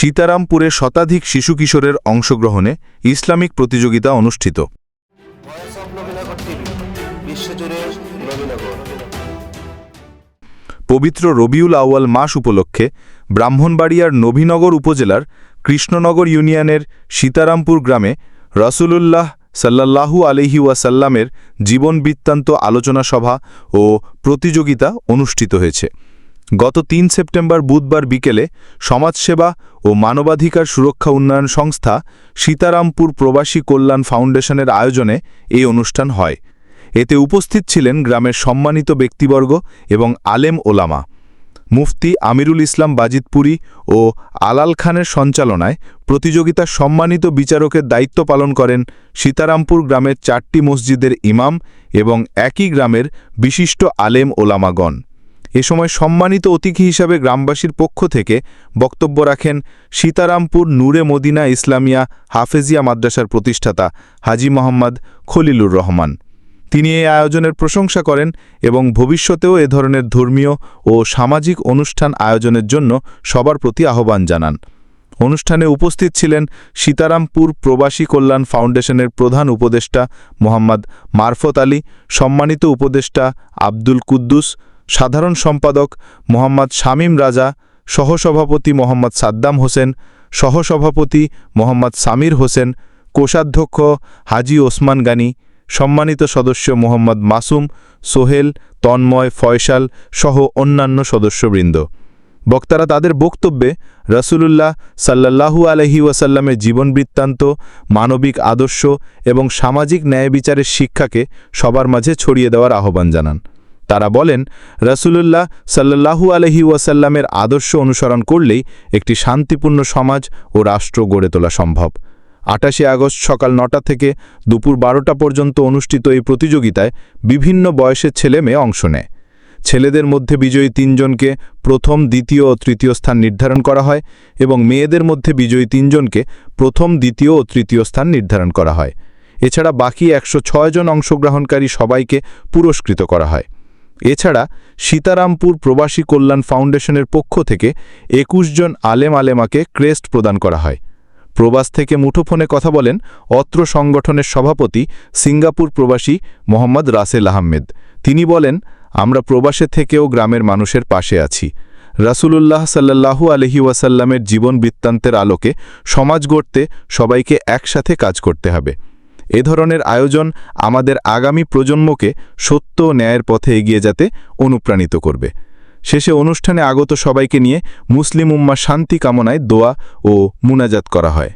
সীতারামপুরে শতাধিক শিশু কিশোরের অংশগ্রহণে ইসলামিক প্রতিযোগিতা অনুষ্ঠিত। পবিত্র রবিউল আউয়াল মাস উপলক্ষে ব্রাহ্মণবাড়িয়ার নবীনগর উপজেলার কৃষ্ণনগর ইউনিয়নের সীতারামপুর গ্রামে রসুলুল্লাহ সাল্লাল্লাহু আলহি ওয়াসাল্লামের জীবন বৃত্তান্ত আলোচনা সভা ও প্রতিযোগিতা অনুষ্ঠিত হয়েছে। গত তিন সেপ্টেম্বর বুধবার বিকেলে সমাজসেবা ও মানবাধিকার সুরক্ষা উন্নয়ন সংস্থা সীতারামপুর প্রবাসী কল্যাণ ফাউন্ডেশনের আয়োজনে এই অনুষ্ঠান হয়। এতে উপস্থিত ছিলেন গ্রামের সম্মানিত ব্যক্তিবর্গ এবং আলেম ওলামা। মুফতি আমিরুল ইসলাম বাজিতপুরী ও আলাল খানের সঞ্চালনায় প্রতিযোগিতার সম্মানিত বিচারকের দায়িত্ব পালন করেন সীতারামপুর গ্রামের চারটি মসজিদের ইমাম এবং একই গ্রামের বিশিষ্ট আলেম ওলামাগণ। এ সময় সম্মানিত অতিথি হিসাবে গ্রামবাসীর পক্ষ থেকে বক্তব্য রাখেন সীতারামপুর নূরে মদিনা ইসলামিয়া হাফেজিয়া মাদ্রাসার প্রতিষ্ঠাতা হাজি মোহাম্মদ খলিলুর রহমান। তিনি এই আয়োজনের প্রশংসা করেন এবং ভবিষ্যতেও এ ধরনের ধর্মীয় ও সামাজিক অনুষ্ঠান আয়োজনের জন্য সবার প্রতি আহ্বান জানান। অনুষ্ঠানে উপস্থিত ছিলেন সীতারামপুর প্রবাসী কল্যাণ ফাউন্ডেশনের প্রধান উপদেষ্টা মোহাম্মদ মারফত আলী, সম্মানিত উপদেষ্টা আব্দুল কুদ্দুস সাধারণ সম্পাদক মোহাম্মদ শামীম রাজা, সহসভাপতি মোহাম্মদ সাদ্দাম হোসেন, সহসভাপতি মোহাম্মদ সামির হোসেন, কোষাধ্যক্ষ হাজি ওসমান গানি, সম্মানিত সদস্য মোহাম্মদ মাসুম, সোহেল, তন্ময়, ফয়সাল সহ অন্যান্য সদস্যবৃন্দ। বক্তারা তাদের বক্তব্যে রসুলুল্লাহ সাল্লাল্লাহু আলহি ওয়াসাল্লামের জীবনবৃত্তান্ত মানবিক আদর্শ এবং সামাজিক ন্যায় বিচারের শিক্ষাকে সবার মাঝে ছড়িয়ে দেওয়ার আহ্বান জানান। তারা বলেন, রসুলুল্লাহ সাল্লাল্লাহু আলহি ওয়াসাল্লামের আদর্শ অনুসরণ করলেই একটি শান্তিপূর্ণ সমাজ ও রাষ্ট্র গড়ে তোলা সম্ভব। আটাশে আগস্ট সকাল নটা থেকে দুপুর বারোটা পর্যন্ত অনুষ্ঠিত এই প্রতিযোগিতায় বিভিন্ন বয়সের ছেলে মেয়ে অংশ নেয়। ছেলেদের মধ্যে বিজয়ী তিনজনকে প্রথম, দ্বিতীয় ও তৃতীয় স্থান নির্ধারণ করা হয় এবং মেয়েদের মধ্যে বিজয়ী তিনজনকে প্রথম, দ্বিতীয় ও তৃতীয় স্থান নির্ধারণ করা হয়। এছাড়া বাকি একশো জন অংশগ্রহণকারী সবাইকে পুরস্কৃত করা হয়। এছাড়া সীতারামপুর প্রবাসী কল্যাণ ফাউন্ডেশনের পক্ষ থেকে একুশ জন আলেম আলেমাকে ক্রেস্ট প্রদান করা হয়। প্রবাস থেকে মুঠোফোনে কথা বলেন অত্র সংগঠনের সভাপতি সিঙ্গাপুর প্রবাসী মোহাম্মদ রাসেল আহমেদ। তিনি বলেন, আমরা প্রবাসে থেকেও গ্রামের মানুষের পাশে আছি। রাসূলুল্লাহ সাল্লাল্লাহু আলহি ওয়াসাল্লামের জীবন বৃত্তান্তের আলোকে সমাজ গড়তে সবাইকে একসাথে কাজ করতে হবে। এ ধরনের আয়োজন আমাদের আগামী প্রজন্মকে সত্য ন্যায়ের পথে এগিয়ে যেতে অনুপ্রাণিত করবে। শেষে অনুষ্ঠানে আগত সবাইকে নিয়ে মুসলিম উম্মা শান্তি কামনায় দোয়া ও মুনাজাত করা হয়।